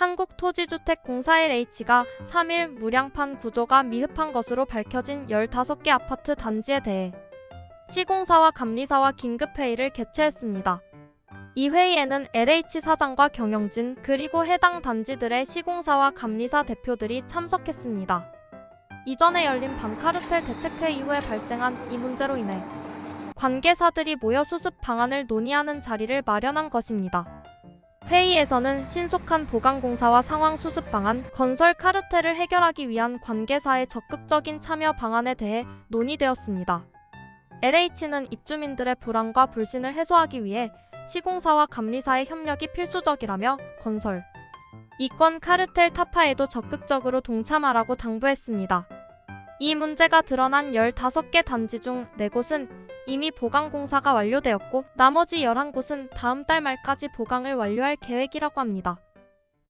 한국토지주택공사 LH가 3일 무량판 구조가 미흡한 것으로 밝혀진 15개 아파트 단지에 대해 시공사와 감리사와 긴급회의를 개최했습니다. 이 회의에는 LH 사장과 경영진 그리고 해당 단지들의 시공사와 감리사 대표들이 참석했습니다. 이전에 열린 반카르텔 대책회 이후에 발생한 이 문제로 인해 관계사들이 모여 수습 방안을 논의하는 자리를 마련한 것입니다. 회의에서는 신속한 보강공사와 상황 수습 방안, 건설 카르텔을 해결하기 위한 관계사의 적극적인 참여 방안에 대해 논의되었습니다. LH는 입주민들의 불안과 불신을 해소하기 위해 시공사와 감리사의 협력이 필수적이라며 건설, 이권 카르텔 타파에도 적극적으로 동참하라고 당부했습니다. 이 문제가 드러난 15개 단지 중 4곳은 이미 보강 공사가 완료되었고 나머지 11곳은 다음 달 말까지 보강을 완료할 계획이라고 합니다.